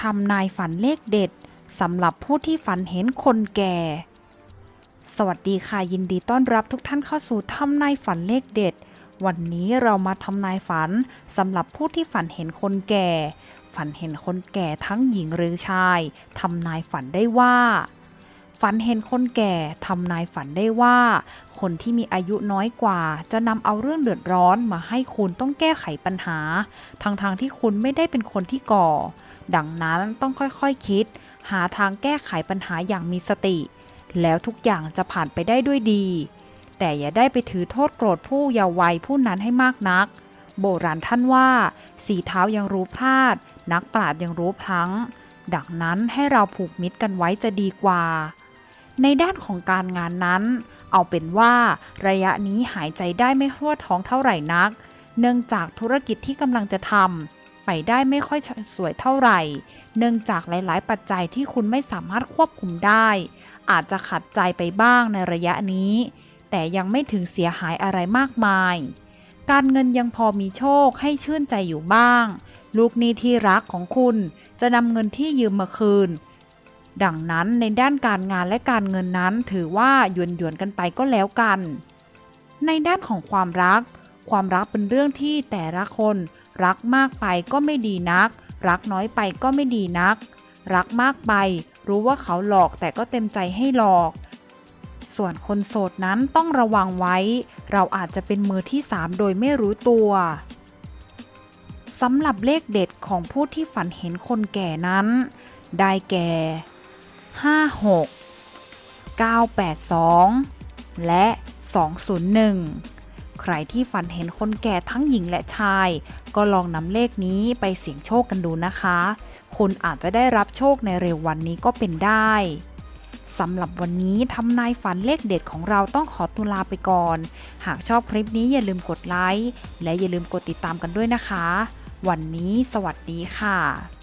ทำนายฝันเลขเด็ดสำหรับผู้ที่ฝันเห็นคนแก่ สวัสดีค่ะยินดีต้อนรับทุกท่านเข้าสู่ทำนายฝันเลขเด็ด วันนี้เรามาทำนายฝันสำหรับผู้ที่ฝันเห็นคนแก่ ฝันเห็นคนแก่ทั้งหญิงหรือชายทำนายฝันได้ว่า ฝันเห็นคนแก่ทำนายฝันได้ว่า คนที่มีอายุน้อยกว่า จะนำเอาเรื่องเดือดร้อนมาให้คุณต้องแก้ไขปัญหาทั้งๆทที่คุณไม่ได้เป็นคนที่ก่อ ดังนั้นต้องค่อยๆคคิด หาทางแก้ไขปัญหาอย่างมีสติ แล้วทุกอย่างจะผ่านไปได้ด้วยดี แต่อย่าได้ไปถือโทษโกรธผู้เยาว์วัยผู้นั้นให้มากนัก โบราณท่านว่า สีเท้ายังรู้พลาด นักปราดยังรู้พลั้ง ดังนั้นให้เราผูกมิตรกันไว้จะดีกว่า ในด้านของการงานนั้น เอาเป็นว่าระยะนี้หายใจได้ไม่ทั่วท้องเท่าไหร่นัก เนื่องจากธุรกิจที่กำลังจะทำ ไปได้ไม่ค่อยสวยเท่าไหร่ เนื่องจากหลาย ๆ ปัจจัยที่คุณไม่สามารถควบคุมได้ อาจจะขัดใจไปบ้างในระยะนี้ แต่ยังไม่ถึงเสียหายอะไรมากมาย การเงินยังพอมีโชคให้ชื่นใจอยู่บ้าง ลูกหนี้ที่รักของคุณจะนำเงินที่ยืมมาคืน ดังนั้นในด้านการงานและการเงินนั้นถือว่าหยวนหยวนๆกันไปก็แล้วกัน ในด้านของความรัก ความรักเป็นเรื่องที่แต่ละคน รักมากไปก็ไม่ดีนัก รักน้อยไปก็ไม่ดีนัก รักมากไป รู้ว่าเขาหลอกแต่ก็เต็มใจให้หลอก ส่วนคนโสดนั้นต้องระวังไว้ เราอาจจะเป็นมือที่สามโดยไม่รู้ตัวสำหรับเลขเด็ดของผู้ที่ฝันเห็นคนแก่นั้น ได้แก่ 56 982 และ 201 รที่ฝันเห็นคนแก่ทั้งหญิงและชาย ก็ลองนำเลขนี้ไปเสี่ยงโชคกันดูนะคะ คุณอาจจะได้รับโชคในเร็ววันนี้ก็เป็นได้สำหรับวันนี้ทำนายฝันเลขเด็ดของเราต้องขอตุลาไปก่อน หากชอบคลิปนี้อย่าลืมกดไลค์และอย่าลืมกดติดตามกันด้วยนะคะ วันนี้สวัสดีค่ะ